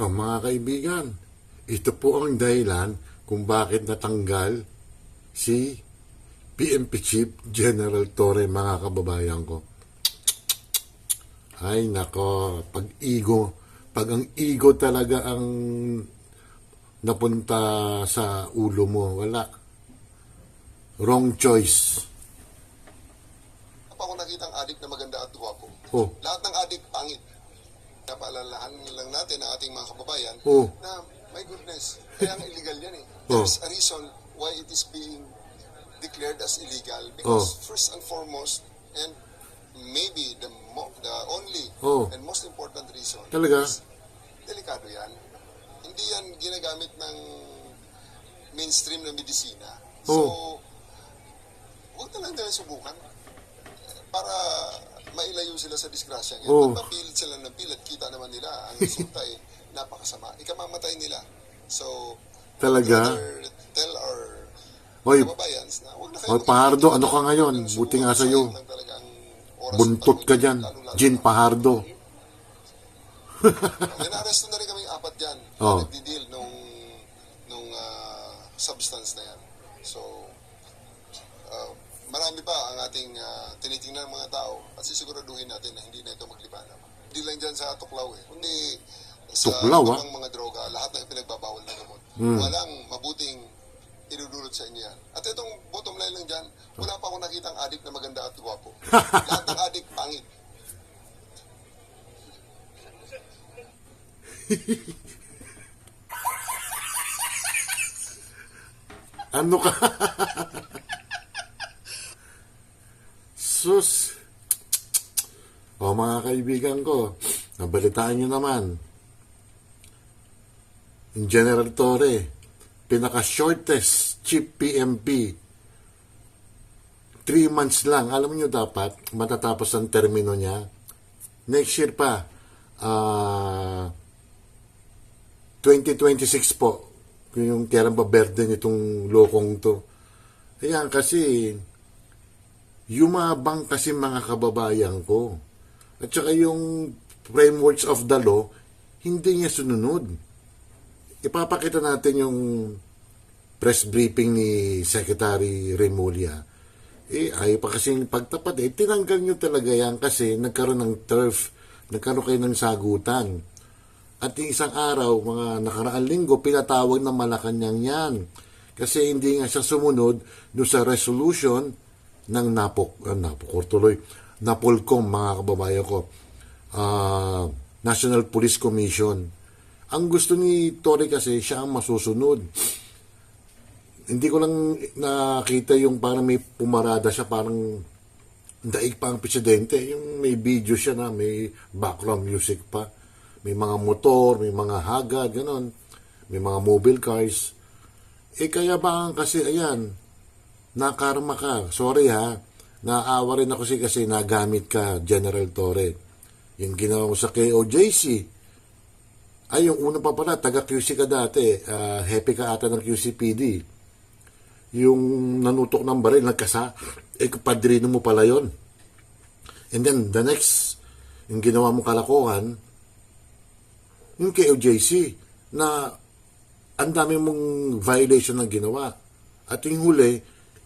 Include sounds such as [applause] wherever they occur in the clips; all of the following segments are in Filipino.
Oh, mga kaibigan, ito po ang dahilan kung bakit natanggal si PMP Chief General Torre, mga kababayan ko. Ay, nako, pag ego, pag ang ego talaga ang napunta sa ulo mo, wala. Wrong choice. ako nakitang adik na maganda at gwapo. Oh. Lahat ng adik pangit. Napaalalahan lang natin ang ating mga kababayan Oh. na my goodness, kaya nga illegal yan eh. Oh. There's a reason why it is being declared as illegal because Oh. first and foremost and maybe the mo, the only Oh. and most important reason Talaga? is delikado yan. Hindi yan ginagamit ng mainstream na medisina. So, Oh. huwag na lang nila subukan mailayo sila sa disgrasya. Yan. Oh. Pag mapilit sila ng pilit, kita naman nila ang [laughs] resulta ay napakasama. Ikamamatay nila. So, Talaga? tell our Hoy, kababayans na huwag na Hoy, Pahardo, ano ka ngayon? Buti nga sa'yo. Buntot ka dyan. na- Pahardo. May na-arresto na rin kaming apat dyan. Oh. Na nagdi-deal nung, nung ah, substance na yan. So, ah, marami pa ang ating ah, tinitingnan ng mga tao at sisiguraduhin natin na hindi na ito maglibanap. Hindi lang dyan sa tuklaw eh, kundi sa Tuklaw, ah? Hmm. mga droga, lahat ng pinagbabawal na gamot. Walang mabuting idudulot sa inyo yan. At itong bottom line lang dyan, wala pa akong nakitang adik na maganda at gwapo. [laughs] lahat ng adik pangit. Ano ka? [laughs] Sus. O mga kaibigan ko, nabalitaan nyo naman. Yung General Torre, pinaka-shortest chief PMP. Three months lang. Alam nyo dapat, matatapos ang termino niya. Next year pa, ah 2026 po, yung ba birthday nitong lokong to. Ayan, kasi, yumabang kasi mga kababayan ko. At saka yung frameworks of the law, hindi niya sununod. Ipapakita natin yung press briefing ni Secretary Remulla. Eh, ayaw pa kasing pagtapat eh. Tinanggal nyo talaga yan kasi nagkaroon ng turf, nagkaroon kayo ng sagutan. At isang araw, mga nakaraang linggo, pinatawag ng Malacanang yan. Kasi hindi nga siya sumunod doon sa resolution ng NAPOC, uh, NAPOC, or tuloy, NAPOLCOM, mga kababayan ko, ah, National Police Commission. Ang gusto ni Tory kasi, siya ang masusunod. Hindi ko lang nakita yung parang may pumarada siya, parang daig pa ang presidente. Yung may video siya na, may background music pa. May mga motor, may mga hagad, ganon. May mga mobile cars. Eh kaya ba kasi, ayan, nakarma ka. Sorry ha, naawa rin ako kasi kasi nagamit ka, General Torre. Yung ginawa mo sa KOJC. Ay, yung una pa pala, taga QC ka dati. ah, happy ka ata ng QCPD. Yung nanutok ng baril, nagkasa. Eh, padrino mo pala yon. And then, the next, yung ginawa mo kalakuhan, yung KOJC, na ang dami mong violation na ginawa. At yung huli,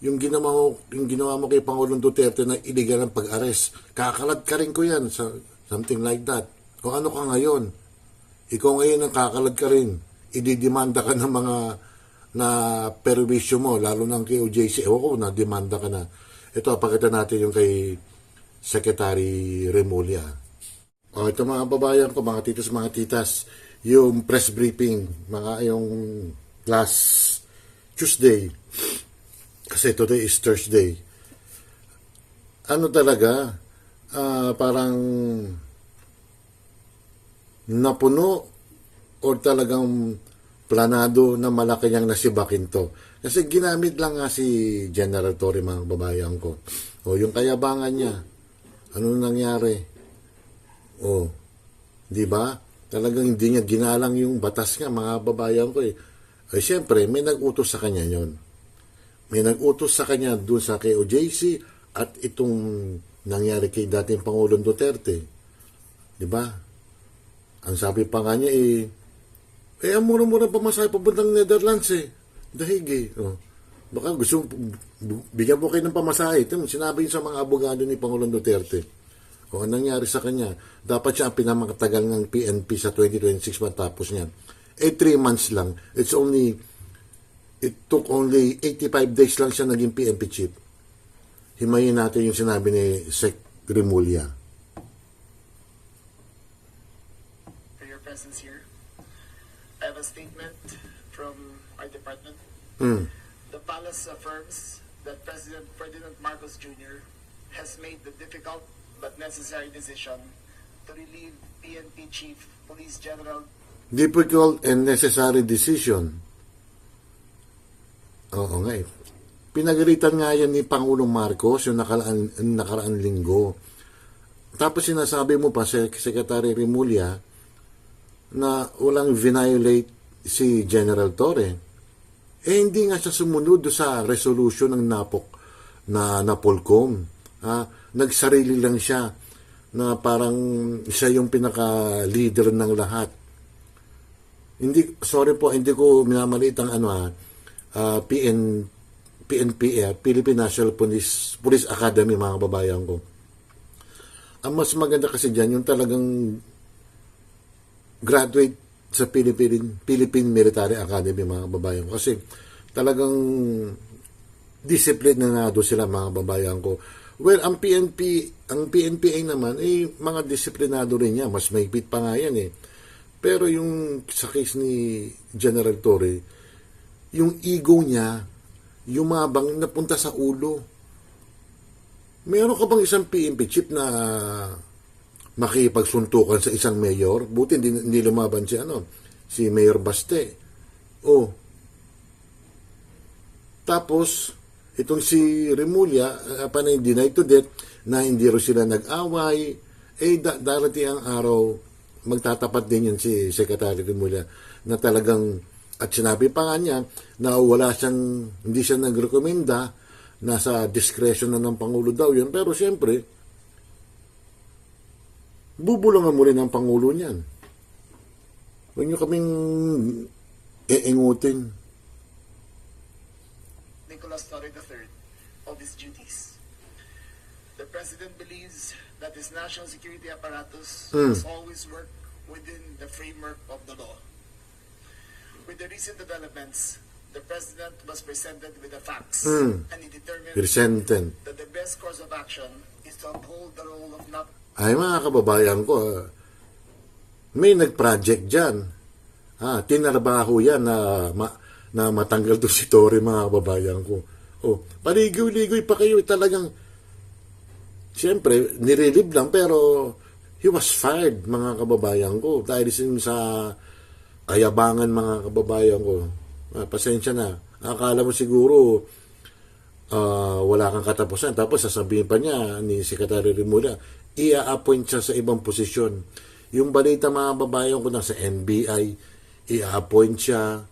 yung ginawa mo, yung ginawa mo kay Pangulong Duterte na illegal ang pag-arrest. Kakalat ka rin ko yan, sa, something like that. O ano ka ngayon? Ikaw ngayon ang kakalad ka rin. Ididimanda ka ng mga na perwisyo mo, lalo ng KOJC. Ewan ko, na-demanda ka na. Ito, pakita natin yung kay Secretary Remulla. O, ito mga babayan ko, mga titos, mga titas, yung press briefing, mga yung last Tuesday, kasi today is Thursday. Ano talaga, ah, parang napuno o talagang planado na malaki niyang nasibakin to. Kasi ginamit lang nga si General Torre mga babayan ko. O yung kayabangan niya, ano nangyari? O, di ba? Talagang hindi niya ginalang yung batas nga mga babayan ko eh. Ay siyempre, may nag-utos sa kanya yon. May nag-utos sa kanya doon sa KOJC at itong nangyari kay dating Pangulong Duterte. Di ba? Ang sabi pa nga niya eh, Eh, ang mura-mura pamasahe papuntang Netherlands eh. Dahig eh. Oh. Baka gusto, bigyan po kayo ng pamasahe. Ito, sinabi yun sa mga abogado ni Pangulong Duterte. O anong nangyari sa kanya? Dapat siya ang pinamatagal ng PNP sa 2026 matapos niya. Eh, 3 months lang. It's only, it took only 85 days lang siya naging PNP chief. Himayin natin yung sinabi ni Sec Remulla. for your presence here. I have a statement from our department. Mm. The palace affirms that President Ferdinand Marcos Jr. has made the difficult but necessary decision to relieve PNP Chief Police General difficult and necessary decision. Oo nga eh. Pinagalitan nga yan ni Pangulong Marcos yung nakaraan, nakaraan linggo. Tapos sinasabi mo pa sa Secretary Remulla na walang violate si General Torre. Eh hindi nga siya sumunod sa resolution ng NAPOC na Napolcom. Ha? Nagsarili lang siya na parang siya yung pinaka-leader ng lahat hindi sorry po hindi ko minamaliit ang ano ah ah, PN PNP eh, Philippine National Police Police Academy mga kababayan ko. Ang mas maganda kasi diyan yung talagang graduate sa Philippine Philippine Military Academy mga kababayan ko kasi talagang disiplinado sila mga kababayan ko. Well, ang PNP, ang PNPA naman, eh, mga disiplinado rin niya. Mas mahigpit pa nga yan eh. Pero yung sa case ni General Torre, yung ego niya, yumabang napunta sa ulo. Meron ka bang isang PNP chief na makipagsuntukan sa isang mayor? Buti hindi, hindi lumaban si ano, si Mayor Baste. Oh. Tapos, itong si Remulla, panay deny to death, na hindi rin sila nag-away, eh da- darating ang araw, magtatapat din yun si Secretary Remulla na talagang, at sinabi pa nga niya, na wala siyang, hindi siya nagrekomenda, nasa discretion na ng Pangulo daw yun, pero siyempre, bubulungan mo rin ang Pangulo niyan. Huwag niyo kaming iingutin. Nicolas Torre III of his duties. The President believes that his national security apparatus must always work within the framework of the law. With the recent developments, the President was presented with the facts and he determined Resentment. that the best course of action is to uphold the role of not Ay mga kababayan ko, ah, may nag-project dyan. Ah, tinarbaho yan na, ma, na matanggal to si Torre mga kababayan ko. Oh, paligoy-ligoy pa kayo eh, talagang Siyempre, nirelieve lang pero he was fired mga kababayan ko dahil sa kayabangan mga kababayan ko. Ah, pasensya na. Akala mo siguro ah, wala kang katapusan. Tapos sasabihin pa niya ni Secretary Rimula, i-appoint siya sa ibang posisyon. Yung balita mga babayan ko na sa NBI, i-appoint siya,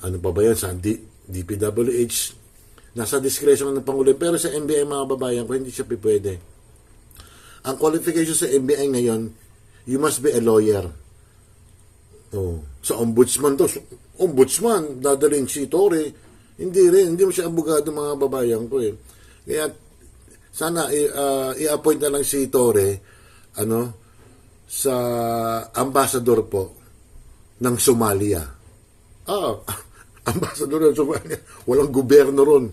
ano pa ba yan, sa D- DPWH, nasa discretion ng Pangulo. Pero sa NBI mga babayan ko, hindi siya pwede. Ang qualification sa NBI ngayon, you must be a lawyer. Oh. Sa ombudsman to, ombudsman, dadalhin si Torre. Hindi rin, hindi mo siya abogado mga babayan ko eh. Kaya sana ah, i-appoint na lang si Torre ano sa ambassador po ng Somalia. Ah, [laughs] ambassador ng Somalia. Walang gobyerno ron.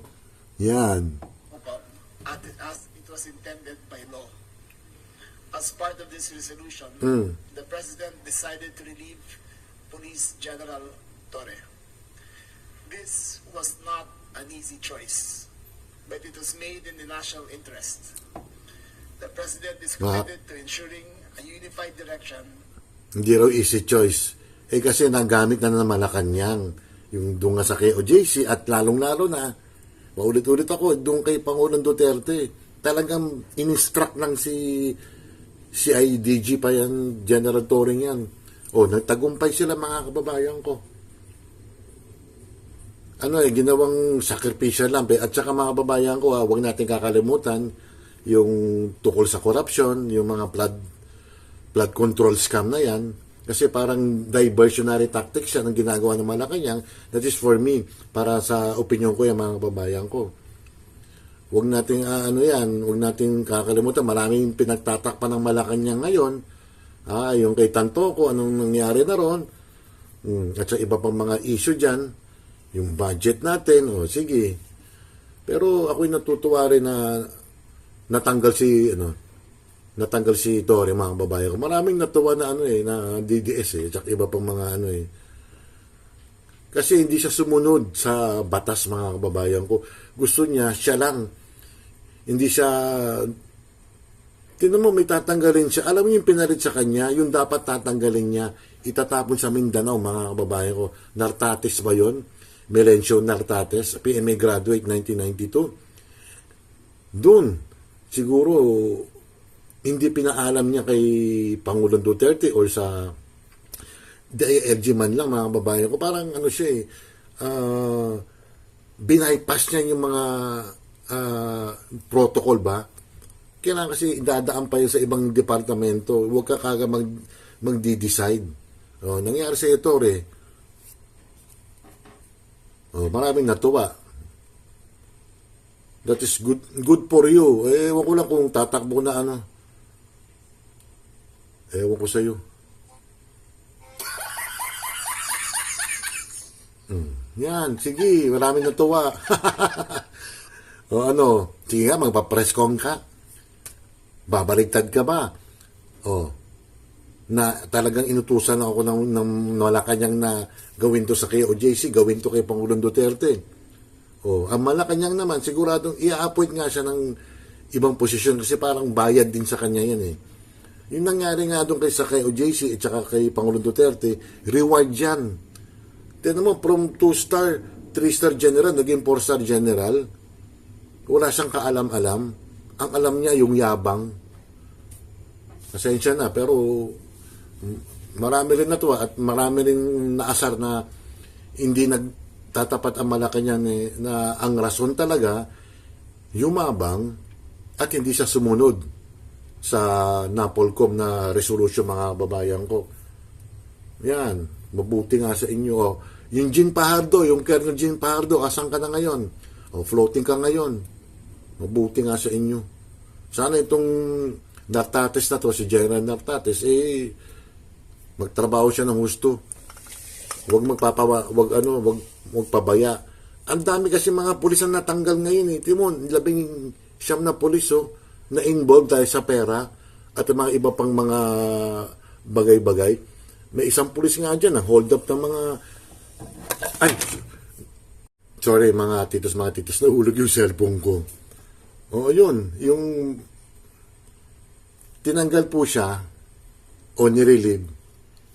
Yan. as as it was intended by law. As part of this resolution, the President decided to relieve Police General Torre. This was not an easy choice, but it was made in the national interest. The President is committed to ensuring a unified direction Hindi raw easy choice. Eh kasi nagamit na ng Malacanang yung doon nga sa KOJC at lalong-lalo na paulit-ulit ako doon kay Pangulong Duterte. Talagang in-instruct lang si si IDG pa yan, General Torring yan. O, nagtagumpay sila mga kababayan ko. Ano eh, ginawang sakripisyo lang. At saka mga kababayan ko, ah, huwag natin kakalimutan yung tukol sa corruption, yung mga flood flood control scam na yan, Kasi parang diversionary tactics siya ng ginagawa ng Malacanang. That is for me, para sa opinion ko yan mga kababayan ko. Huwag nating ah, ano yan, huwag nating kakalimutan. Maraming pinagtatakpan ng Malacanang ngayon. Ah, yung kay Tantoco, anong nangyari na ron. Hmm, at sa iba pang mga issue dyan. Yung budget natin, o sige. Pero ako'y natutuwa rin na natanggal si, ano, natanggal si Tori, mga babae ko. Maraming natuwa na ano eh, na DDS eh, at iba pang mga ano eh. Kasi hindi siya sumunod sa batas mga kababayan ko. Gusto niya, siya lang. Hindi siya... Tinan mo, may tatanggalin siya. Alam mo yung pinalit sa kanya, yung dapat tatanggalin niya, itatapon sa Mindanao, mga kababayan ko. Nartates ba yun? Melencio Nartates, PMA graduate 1992. Doon, siguro, hindi pinaalam niya kay Pangulong Duterte or sa DILG man lang mga babae ko. Parang ano siya eh, ah, binaypass niya yung mga ah, protocol ba? Kailangan kasi dadaan pa yun sa ibang departamento. Huwag ka kaga mag, magdi-decide. Oh, nangyari sa ito, eh. Oh, maraming natuwa. That is good good for you. Eh, ewan ko lang kung tatakbo na ano. Ewan ko sa'yo. Hmm. Yan, sige, maraming natuwa. [laughs] o ano, sige nga, magpa-press con ka. Babaligtad ka ba? O, na talagang inutusan ako ng, ng Malacanang na gawin to sa KOJC, gawin to kay Pangulong Duterte. O, ang Malacanang naman, siguradong i-appoint nga siya ng ibang posisyon kasi parang bayad din sa kanya yan eh. Yung nangyari nga doon kay sa KOJC at saka kay Pangulong Duterte, reward yan. Tignan mo, from 2-star, 3-star general, naging 4-star general. Wala siyang kaalam-alam. Ang alam niya yung yabang. Pasensya na, pero marami rin natuwa at marami rin naasar na hindi nagtatapat ang Malacanang eh, na ang rason talaga yumabang at hindi siya sumunod sa Napolcom na resolution mga babayan ko. Yan, mabuti nga sa inyo. O, yung Jean Pahardo, yung Colonel Jean Pahardo, asan ka na ngayon? O, floating ka ngayon. Mabuti nga sa inyo. Sana itong Nartates na to, si General Nartates, eh, magtrabaho siya ng gusto. Huwag magpapawa, wag ano, wag magpabaya. Ang dami kasi mga pulis na natanggal ngayon eh. Timon, labing siyam na pulis oh, na involved dahil sa pera at mga iba pang mga bagay-bagay. May isang pulis nga dyan na hold up ng mga ay sorry mga titos mga titos nahulog yung cellphone ko. Oo yun, yung tinanggal po siya o nirelieve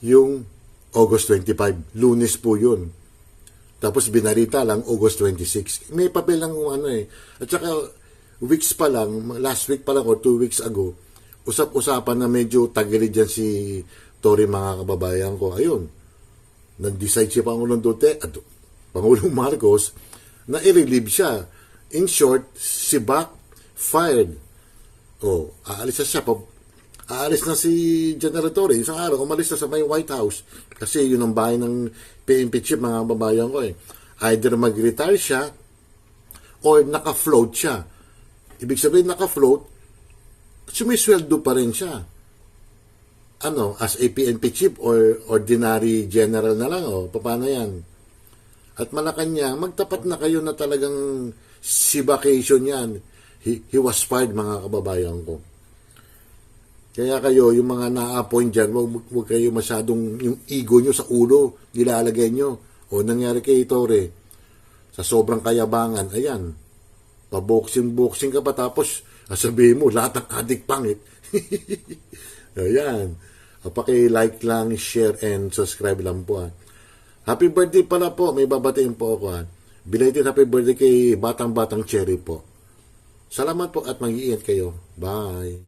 yung August 25. Lunes po yun. Tapos binarita lang August 26. May papel lang kung ano eh. At saka weeks pa lang, last week pa lang or two weeks ago, usap-usapan na medyo tagilid dyan si Tory mga kababayan ko. Ayun, nag-decide si Pangulong Duterte at Pangulong [laughs] Marcos na i-relieve siya. In short, si Bak fired. O, aalis na siya. Pa, aalis na si General Torre. Isang araw, umalis na sa may White House. Kasi yun ang bahay ng PNP chief, mga babayan ko eh. Either mag-retire siya or naka-float siya. Ibig sabihin, naka-float, sumisweldo pa rin siya. Ano, as a PNP chief or ordinary general na lang, o, paano yan? At Malacanang, magtapat na kayo na talagang si vacation yan. He, he was fired, mga kababayan ko. Kaya kayo, yung mga na-appoint dyan, wag, wag kayo masyadong, yung ego nyo sa ulo, nilalagay nyo. O nangyari kay Tore, sa sobrang kayabangan, ayan, paboxing-boxing ka pa tapos sabihin mo, lahat ng adik pangit. [laughs] ayan. Paki-like lang, share, and subscribe lang po. Ha. Happy birthday pala po, may babatiin po ako. Ha. Belated happy birthday kay Batang Batang Cherry po. Salamat po at mag-iingat kayo. Bye.